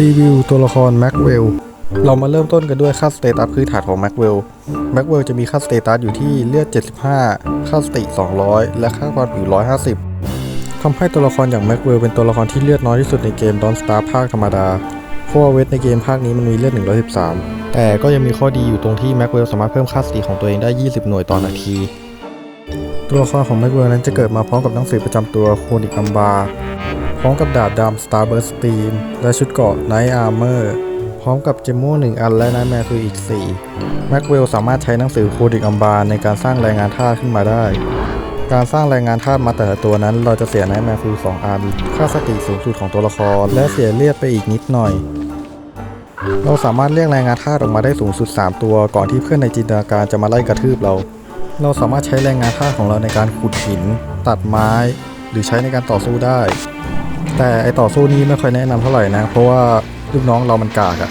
รีวิวตัวละครแม็กเวล เรามาเริ่มต้นกันด้วยค่าสเตตัสพื้นฐานของแม็กเวล แม็กเวลจะมีค่าสเตตัสอยู่ที่เลือด 75 ค่าสติ 200 และค่าความผิว 150 ทำให้ตัวละครอย่างแม็กเวลเป็นตัวละครที่เลือดน้อยที่สุดในเกมดอนสตาร์ภาคธรรมดา เพราะว่าเวทในเกมภาคนี้มันมีเลือด 113 แต่ก็ยังมีข้อดีอยู่ตรงที่แม็กเวลสามารถเพิ่มค่าสติของตัวเองได้ 20 หน่วยต่อนนาที ตัวละครของแม็กเวลนั้นจะเกิดมาพร้อมกับหนังสือประจำตัวโคนิกอัมบา ร้อมกับดาบดำ Starburst Steam และชุดเกราะ Night Armor พร้อมกับเจมโม่หนึ่งอันและน g h t m a r e คืออีก 4 แม็กเวลสามารถใช้หนังสือโคดิกอัมบาในการสร้างแรงงานธาตุขึ้นมาได้ การสร้างแรงงานธาตุมาแต่ละตัวนั้นเราจะเสีย Night m a r e คือ 2 อัน ค่าสติสูงสุดของตัวละคร และเสียเลือดไปอีกนิดหน่อย เราสามารถเรียกแรงงานธาตุออกมาได้สูงสุด 3 ตัว ก่อนที่เพื่อนในจินตนาการจะมาไล่กระทืบเรา เราสามารถใช้แรงงานธาตุของเราในการขุดหิน ตัดไม้ หรือใช้ในการต่อสู้ได้ แต่ไอต่อสู้นี้ไม่ค่อยแนะนำเท่าไหร่นะ เพราะว่าลูกน้องเรามันกากอะ